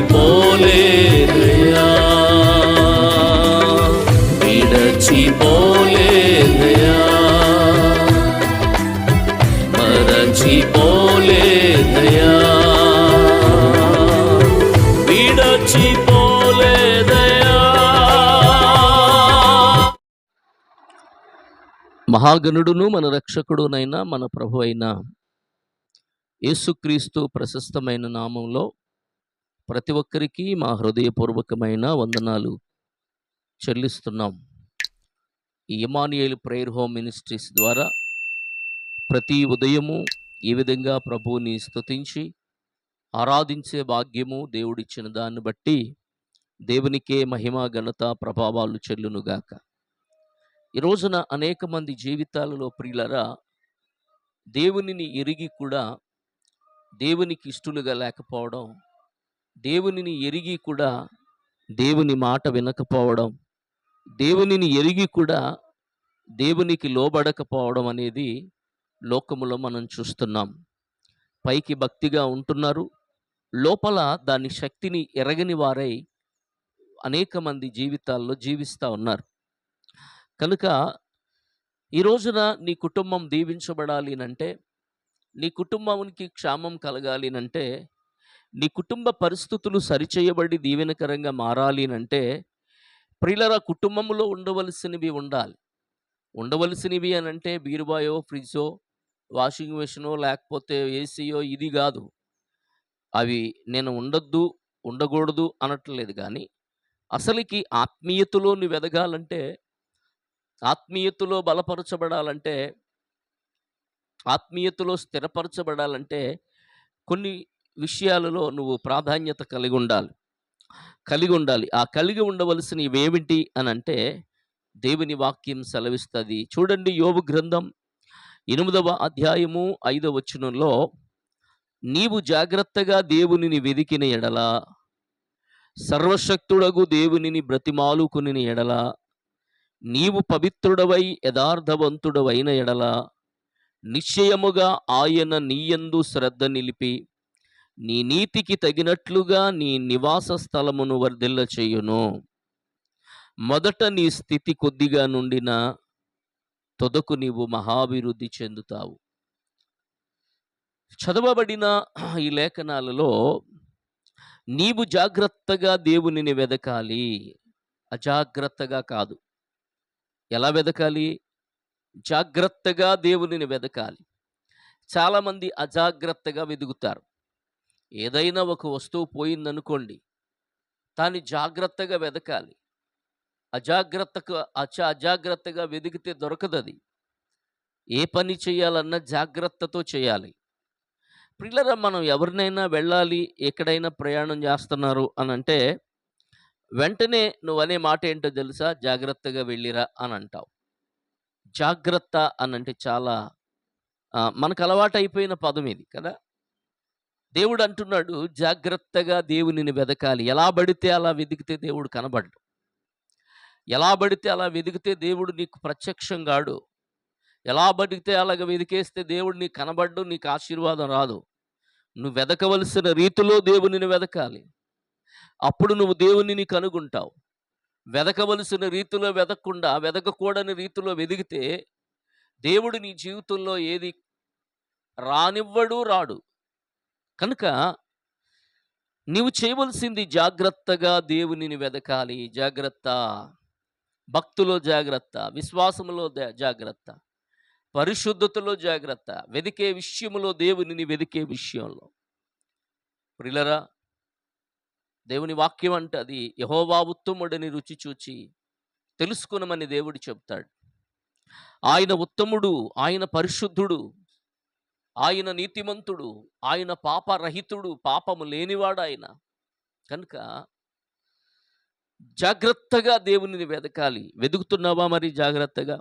విడచిపోలేదయా విడచిపోలేదయా మరచిపోలేదయా మహాగణుడును మన రక్షకుడునైనా మన ప్రభు అయిన యేసుక్రీస్తు ప్రశస్తమైన నామంలో ప్రతి ఒక్కరికి మా హృదయపూర్వకమైన వందనాలు చెల్లిస్తున్నాం. ఇమానియల్ ప్రేయర్ హోమ్ మినిస్ట్రీస్ ద్వారా ప్రతి ఉదయము ఈ విధంగా ప్రభువుని స్తుతించి ఆరాధించే భాగ్యము దేవుడిచ్చిన దాన్ని బట్టి దేవునికే మహిమ ఘనత ప్రభావాలు చెల్లునుగాక. ఈ రోజున అనేక మంది జీవితాలలో ప్రియులరా దేవునిని ఎరిగి కూడా దేవునికి ఇష్టలుగా లేకపోవడం దేవునిని ఎరిగి కూడా దేవుని మాట వినకపోవడం దేవునిని ఎరిగి కూడా దేవునికి లోబడకపోవడం అనేది లోకములో మనం చూస్తున్నాం. పైకి భక్తిగా ఉంటున్నారు. లోపల దాని శక్తిని ఎరగని వారై అనేక మంది జీవితాల్లో జీవిస్తూ ఉన్నారు. కనుక ఈ రోజున నీ కుటుంబం దీవించబడాలి అంటే నీ కుటుంబానికి క్షేమం కలగాలి అంటే నీ కుటుంబ పరిస్థితులు సరిచేయబడి దీవెనకరంగా మారాలి అంటే ప్రియులర కుటుంబంలో ఉండవలసినవి ఉండాలి. ఉండవలసినవి అని అంటే బీరుబాయో ఫ్రిడ్జో వాషింగ్ మెషినో లేకపోతే ఏసీయో ఇది కాదు. అవి నేను ఉండొద్దు ఉండకూడదు అనట్లేదు కానీ అసలుకి ఆత్మీయతలో నువ్వు ఎదగాలంటే ఆత్మీయతలో బలపరచబడాలంటే ఆత్మీయతలో స్థిరపరచబడాలంటే కొన్ని విషయాలలో నువ్వు ప్రాధాన్యత కలిగి ఉండాలి. కలిగి ఉండాలి. ఆ కలిగి ఉండవలసిన ఇవేమిటి అని అంటే దేవుని వాక్యం సెలవిస్తుంది. చూడండి యోగు గ్రంథం ఎనిమిదవ అధ్యాయము ఐదవ వచనంలో నీవు జాగ్రత్తగా దేవునిని వెదికిన ఎడల సర్వశక్తుడగు దేవునిని బ్రతిమాలుకుని ఎడల నీవు పవిత్రుడవై యథార్థవంతుడవైన ఎడల నిశ్చయముగా ఆయన నీయందు శ్రద్ధ నిలిపి నీ నీతికి తగినట్లుగా నీ నివాస స్థలమును వర్ధిల్ల చేయును మొదట నీ స్థితి కొద్దిగా నుండిన తొదకు నీవు మహాభివృద్ధి చెందుతావు. చదవబడిన ఈ లేఖనాలలో నీవు జాగ్రత్తగా దేవునిని వెదకాలి. అజాగ్రత్తగా కాదు. ఎలా వెదకాలి? జాగ్రత్తగా దేవునిని వెదకాలి. చాలామంది అజాగ్రత్తగా వెదుగుతారు ఏదైనా ఒక వస్తువు పోయిందనుకోండి దాన్ని జాగ్రత్తగా వెదకాలి. అజాగ్రత్తకు అచ అజాగ్రత్తగా వెతికితే దొరకదు అది ఏ పని చేయాలన్నా జాగ్రత్తతో చేయాలి. పిల్లల మనం ఎవరినైనా వెళ్ళాలి ఎక్కడైనా ప్రయాణం చేస్తున్నారు అని అంటే వెంటనే నువ్వు అనే మాట ఏంటో తెలుసా? జాగ్రత్తగా వెళ్ళిరా అని అంటావు జాగ్రత్త అని అంటే చాలా మనకు అలవాటు అయిపోయిన పదం ఇది కదా? దేవుడు అంటున్నాడు జాగ్రత్తగా దేవునిని వెదకాలి. ఎలా పడితే అలా వెదికితే దేవుడు కనబడ్డు. ఎలా పడితే అలా వెదికితే దేవుడు నీకు ప్రత్యక్షం కాడు. ఎలా బతికితే అలాగ వెదికేస్తే దేవుడు నీకు కనబడ్డు నీకు ఆశీర్వాదం రాదు. నువ్వు వెదకవలసిన రీతిలో దేవునిని వెదకాలి. అప్పుడు నువ్వు దేవునిని కనుగొంటావు. వెదకవలసిన రీతిలో వెదకకుండా వెదకకూడని రీతిలో వెదిగితే దేవుడు నీ జీవితంలో ఏది రానివ్వడు రాడు. కనుక నీవు చేయవలసింది జాగ్రత్తగా దేవునిని వెదకాలి. జాగ్రత్త. భక్తులో జాగ్రత్త. విశ్వాసములో జాగ్రత్త. పరిశుద్ధతలో జాగ్రత్త. వెదికే విషయములో దేవునిని వెదికే విషయంలో. ప్రిలరా దేవుని వాక్యం అంటే అది యహోవా ఉత్తముడని రుచి చూచి తెలుసుకునమని దేవుడు చెప్తాడు. ఆయన ఉత్తముడు ఆయన పరిశుద్ధుడు ఆయన నీతిమంతుడు ఆయన పాపరహితుడు పాపము లేనివాడు ఆయన. కనుక జాగ్రత్తగా దేవునిని వెదకాలి. వెతుకుతున్నావా మరి జాగ్రత్తగా?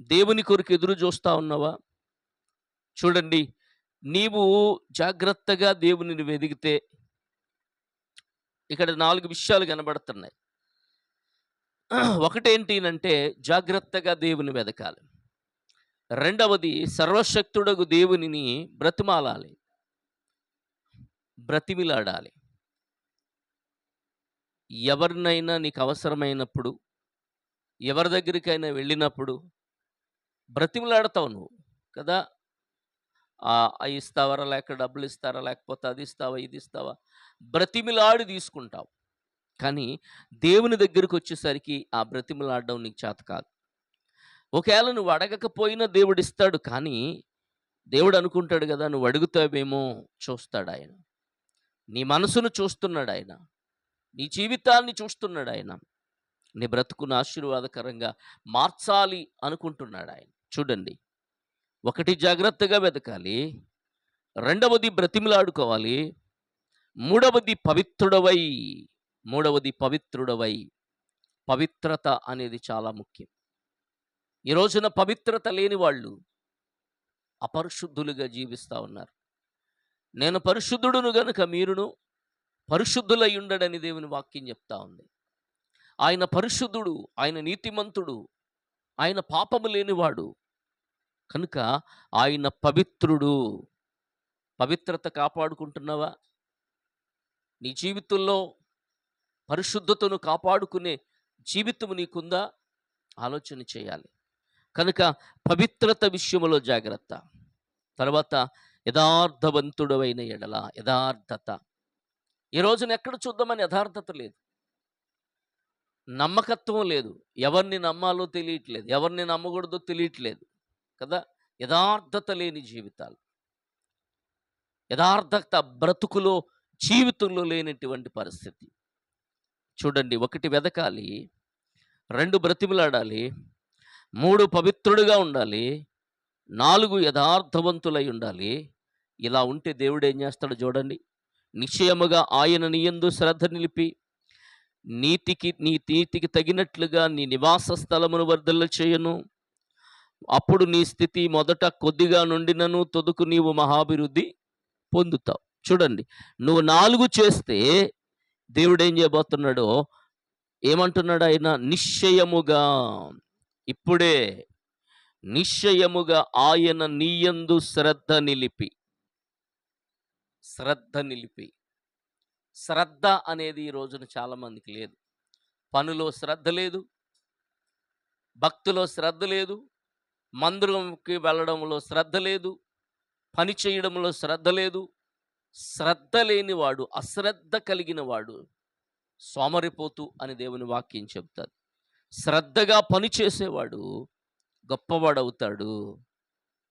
దేవుని కొరకు ఎదురు చూస్తా ఉన్నావా? చూడండి నీవు జాగ్రత్తగా దేవునిని వెదిగితే ఇక్కడ నాలుగు విషయాలు కనబడుతున్నాయి. ఒకటేంటి అంటే జాగ్రత్తగా దేవుని వెదకాలి. రెండవది సర్వశక్తుడకు దేవునిని బ్రతిమాలాలి బ్రతిమిలాడాలి. ఎవరినైనా నీకు అవసరమైనప్పుడు ఎవరి దగ్గరికైనా వెళ్ళినప్పుడు బ్రతిమలాడతావు నువ్వు కదా? ఆ, అవి ఇస్తావరా లేక డబ్బులు ఇస్తారా లేకపోతే అది ఇస్తావా ఇది ఇస్తావా? బ్రతిమిలాడి తీసుకుంటావు. కానీ దేవుని దగ్గరికి వచ్చేసరికి ఆ బ్రతిమలాడడం నీకు చేత కాదు. ఒకవేళ నువ్వు అడగకపోయినా దేవుడు ఇస్తాడు కానీ దేవుడు అనుకుంటాడు కదా నువ్వు అడుగుతావేమో చూస్తాడు ఆయన. నీ మనసును చూస్తున్నాడు ఆయన. నీ జీవితాన్ని చూస్తున్నాడు ఆయన. నీ బ్రతుకును ఆశీర్వాదకరంగా మార్చాలి అనుకుంటున్నాడు ఆయన. చూడండి ఒకటి జాగ్రత్తగా వెతకాలి రెండవది బ్రతిమిలాడుకోవాలి మూడవది పవిత్రుడవై మూడవది పవిత్రుడవై. పవిత్రత అనేది చాలా ముఖ్యం. ఈ రోజున పవిత్రత లేని వాళ్ళు అపరిశుద్ధులుగా జీవిస్తూ ఉన్నారు. నేను పరిశుద్ధుడును గనుక మీరును పరిశుద్ధులై ఉండడని దేవుని వాక్యం చెప్తా ఉంది. ఆయన పరిశుద్ధుడు ఆయన నీతిమంతుడు ఆయన పాపము లేనివాడు కనుక ఆయన పవిత్రుడు. పవిత్రత కాపాడుకుంటున్నావా? నీ జీవితంలో పరిశుద్ధతను కాపాడుకునే జీవితం నీకుందా? ఆలోచన చేయాలి. కనుక పవిత్రత విషయంలో జాగ్రత్త. తర్వాత యథార్థవంతుడవైన ఎడల యథార్థత. ఈ రోజున ఎక్కడ చూద్దామని యథార్థత లేదు. నమ్మకత్వం లేదు. ఎవరిని నమ్మాలో తెలియట్లేదు. ఎవరిని నమ్మకూడదో తెలియట్లేదు. కదా? యథార్థత లేని జీవితాలు. యథార్థత బ్రతుకులో జీవితంలో లేనటువంటి పరిస్థితి. చూడండి ఒకటి వెదకాలి రెండు బ్రతిమలాడాలి మూడు పవిత్రుడుగా ఉండాలి నాలుగు యథార్థవంతులై ఉండాలి. ఇలా ఉంటే దేవుడు ఏం చేస్తాడు చూడండి. నిశ్చయముగా ఆయన నీయందు శ్రద్ధ నిలిపి నీతికి నీ నీతికి తగినట్లుగా నీ నివాస స్థలమును వర్ధల చేయను. అప్పుడు నీ స్థితి మొదట కొద్దిగా నుండినను తొదుకు నీవు మహాభివృద్ధి పొందుతావు. చూడండి నువ్వు నాలుగు చేస్తే దేవుడు ఏం చేయబోతున్నాడో? ఏమంటున్నాడు ఆయన? నిశ్చయముగా ఇప్పుడే నిశ్చయముగా ఆయన నీయందు శ్రద్ధ నిలిపి. శ్రద్ధ నిలిపి. శ్రద్ధ అనేది ఈ రోజున చాలా మందికి లేదు. పనులో శ్రద్ధ లేదు. భక్తిలో శ్రద్ధ లేదు. మందిరంకి వెళ్ళడంలో శ్రద్ధ లేదు. పని చేయడంలో శ్రద్ధ లేదు. శ్రద్ధ లేనివాడు అశ్రద్ధ కలిగిన వాడు సోమరిపోతు అని దేవుని వాక్యం చెప్తారు. శ్రద్ధగా పని చేసేవాడు గొప్పవాడవుతాడు.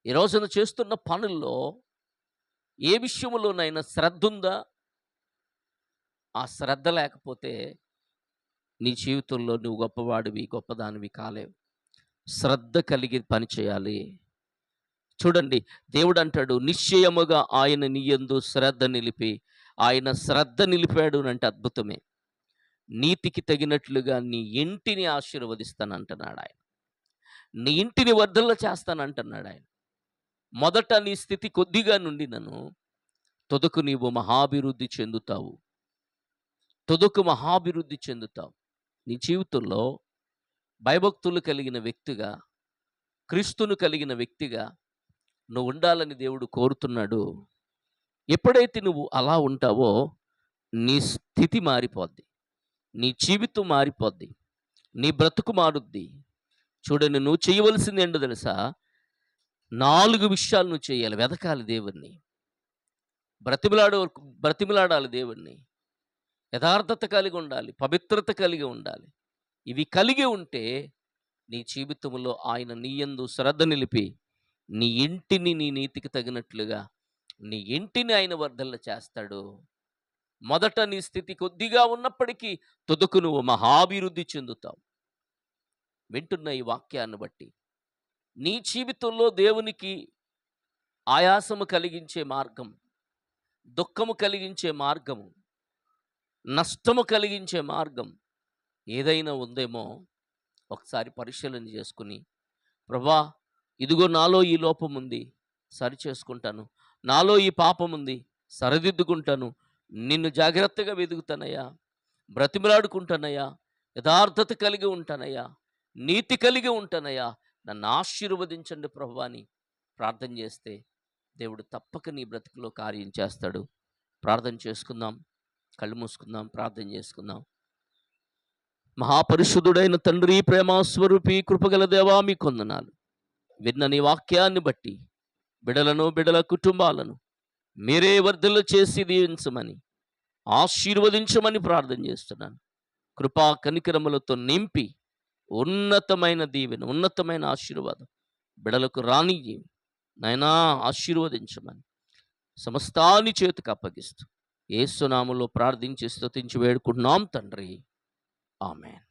ఈ రోజున చేస్తున్న పనుల్లో ఏ విషయంలోనైనా శ్రద్ధ ఉందా ఆ శ్రద్ధ లేకపోతే నీ జీవితంలో నువ్వు గొప్పవాడివి గొప్పదానివి కాలేవు. శ్రద్ధ కలిగి పని చేయాలి. చూడండి దేవుడు అంటాడు నిశ్చయముగా ఆయన నీయందు శ్రద్ధ నిలిపి ఆయన శ్రద్ధ నిలిపాడు అంటే అద్భుతమే. నీతికి తగినట్లుగా నీ ఇంటిని ఆశీర్వదిస్తానంటున్నాడు ఆయన. నీ ఇంటిని వర్ధల్లో చేస్తానంటున్నాడు ఆయన. మొదట నీ స్థితి కొద్దిగా నుండి నన్ను తొదకు నీవు మహాభివృద్ధి చెందుతావు. తొదకు మహాభివృద్ధి చెందుతావు. నీ జీవితంలో భయభక్తులు కలిగిన వ్యక్తిగా క్రీస్తును కలిగిన వ్యక్తిగా నువ్వు ఉండాలని దేవుడు కోరుతున్నాడు. ఎప్పుడైతే నువ్వు అలా ఉంటావో నీ స్థితి మారిపోద్ది. నీ జీవితం మారిపోద్ది నీ బ్రతుకు మారుద్ది. చూడండి నువ్వు చేయవలసింది ఏంటో తెలుసా? నాలుగు విషయాలు నువ్వు చేయాలి. వెతకాలి దేవుణ్ణి. బ్రతిమలాడ బ్రతిమలాడాలి దేవుణ్ణి. యథార్థత కలిగి ఉండాలి పవిత్రత కలిగి ఉండాలి. ఇవి కలిగి ఉంటే నీ జీవితంలో ఆయన నీయందు శ్రద్ధ నిలిపి నీ ఇంటిని నీ నీతికి తగినట్లుగా నీ ఇంటిని ఆయన వర్ధల్ల చేస్తాడు. మొదట నీ స్థితి కొద్దిగా ఉన్నప్పటికీ తుదకు నువ్వు మహాభివృద్ధి చెందుతావు. వింటున్న ఈ వాక్యాన్ని బట్టి నీ జీవితంలో దేవునికి ఆయాసము కలిగించే మార్గం దుఃఖము కలిగించే మార్గము నష్టము కలిగించే మార్గం ఏదైనా ఉందేమో ఒకసారి పరిశీలన చేసుకుని ప్రభా ఇదిగో నాలో ఈ లోపం ఉంది సరి చేసుకుంటాను నాలో ఈ పాపం ఉంది సరిదిద్దుకుంటాను. నిన్ను జాగ్రత్తగా వెతుకుతానయ్యా బ్రతిమలాడుకుంటానయ్యా యథార్థత కలిగి ఉంటానయ్యా నీతి కలిగి ఉంటానయ్యా. నన్ను ఆశీర్వదించండి ప్రభు అని ప్రార్థన చేస్తే దేవుడు తప్పక నీ బ్రతుకులో కార్యం చేస్తాడు. ప్రార్థన చేసుకుందాం కళ్ళు మూసుకుందాం ప్రార్థన చేసుకుందాం. మహాపరిశుద్ధుడైన తండ్రి ప్రేమస్వరూపి కృపగల దేవా మీ కొందనాలు. విన్న నీ వాక్యాన్ని బట్టి బిడలను బిడల కుటుంబాలను మీరే వర్ధలు చేసి దీవించమని ఆశీర్వదించమని ప్రార్థన చేస్తున్నాను. కృపా కనికరములతో నింపి ఉన్నతమైన దీవెన ఉన్నతమైన ఆశీర్వాదం బిడలకు రాని నైనా ఆశీర్వదించమని సమస్తాన్ని చేతికి అప్పగిస్తూ ఏసునాములో ప్రార్థించి స్థుతించి వేడుకుంటున్నాం తండ్రి. ఆమెన్.